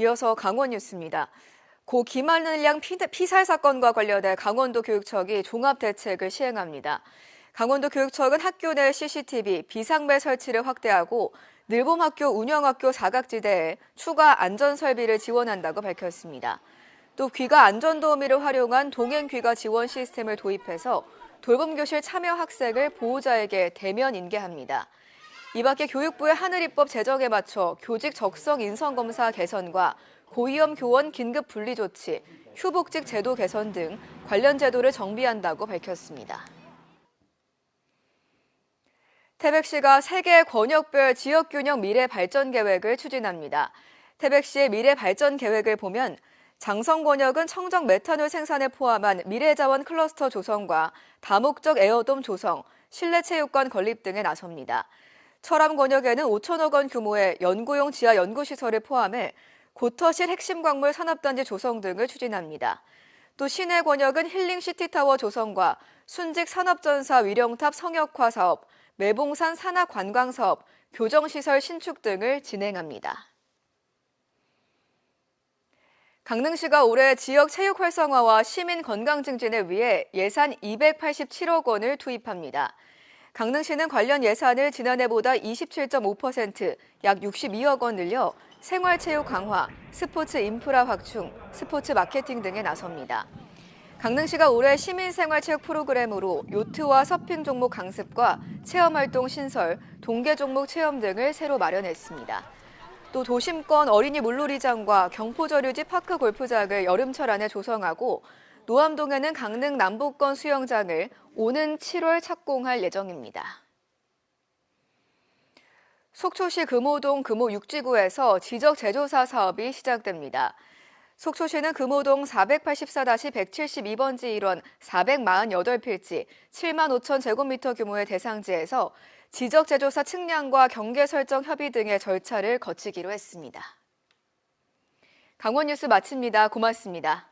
이어서 강원 뉴스입니다. 고 김하늘양 피- 피살 사건과 관련해 강원도 교육청이 종합 대책을 시행합니다. 강원도 교육청은 학교 내 CCTV 비상벨 설치를 확대하고 늘봄학교 운영학교 사각지대에 추가 안전 설비를 지원한다고 밝혔습니다. 또 귀가 안전 도우미를 활용한 동행 귀가 지원 시스템을 도입해서 돌봄 교실 참여 학생을 보호자에게 대면 인계합니다. 이 밖에 교육부의 하늘입법 제정에 맞춰 교직 적성 인성 검사 개선과 고위험 교원 긴급 분리 조치, 휴복직 제도 개선 등 관련 제도를 정비한다고 밝혔습니다. 태백시가 세계 권역별 지역균형 미래 발전 계획을 추진합니다. 태백시의 미래 발전 계획을 보면 장성 권역은 청정 메탄올 생산을 포함한 미래자원 클러스터 조성과 다목적 에어돔 조성, 실내 체육관 건립 등에 나섭니다. 철암 권역에는 5천억 원 규모의 연구용 지하 연구시설을 포함해 고터실 핵심 광물 산업단지 조성 등을 추진합니다. 또 시내 권역은 힐링 시티타워 조성과 순직 산업전사 위령탑 성역화 사업, 매봉산 산악 관광 사업, 교정시설 신축 등을 진행합니다. 강릉시가 올해 지역 체육 활성화와 시민 건강 증진을 위해 예산 287억 원을 투입합니다. 강릉시는 관련 예산을 지난해보다 27.5%, 약 62억 원 늘려 생활체육 강화, 스포츠 인프라 확충, 스포츠 마케팅 등에 나섭니다. 강릉시가 올해 시민생활체육 프로그램으로 요트와 서핑 종목 강습과 체험활동 신설, 동계 종목 체험 등을 새로 마련했습니다. 또 도심권 어린이 물놀이장과 경포저류지 파크 골프장을 여름철 안에 조성하고 노암동에는 강릉 남북권 수영장을 오는 7월 착공할 예정입니다. 속초시 금호동 금호 육지구에서 지적 제조사 사업이 시작됩니다. 속초시는 금호동 484-172번지 일원 448필지 7만 5천 제곱미터 규모의 대상지에서 지적 제조사 측량과 경계 설정 협의 등의 절차를 거치기로 했습니다. 강원 뉴스 마칩니다. 고맙습니다.